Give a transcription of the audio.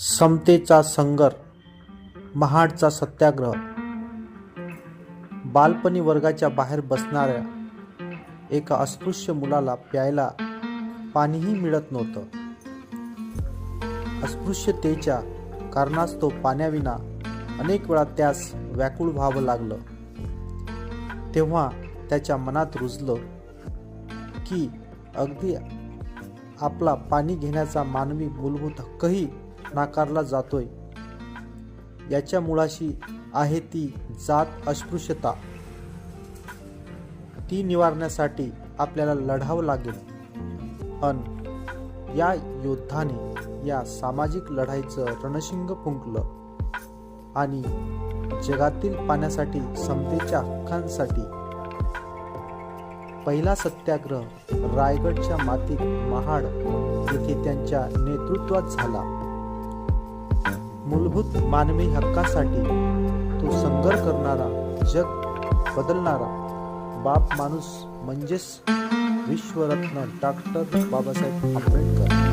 समतेचा संगर महाडचा सत्याग्रह. बालपणी वर्गाच्या बाहेर बसणाऱ्या एका अस्पृश्य मुलाला प्यायला पाणीही मिळत नव्हतं. अस्पृश्यतेच्या कारणास्तव पाण्याविना अनेक वेळा त्यास व्याकुळ व्हावं लागलं. तेव्हा त्याच्या मनात रुजलं की अगदी आपला पाणी घेण्याचा मानवी मूलभूत हक्कही नाकारला जातोय. याच्या मुळाशी आहे ती जात अस्पृश्यता. ती निवारण्यासाठी आपल्याला लढावं लागेल. अन या योद्धाने या सामाजिक लढाईचं रणशिंग फुंकलं आणि जगातील पाण्यासाठी समतेच्या हक्कांसाठी पहिला सत्याग्रह रायगडच्या मातीत महाड येथे त्यांच्या नेतृत्वात झाला. मूलभूत मानवी हक्कासाठी तो संघर्ष करणारा जग बदलणारा बाप माणूस म्हणजेच विश्वरत्न डॉक्टर बाबासाहेब आंबेडकर.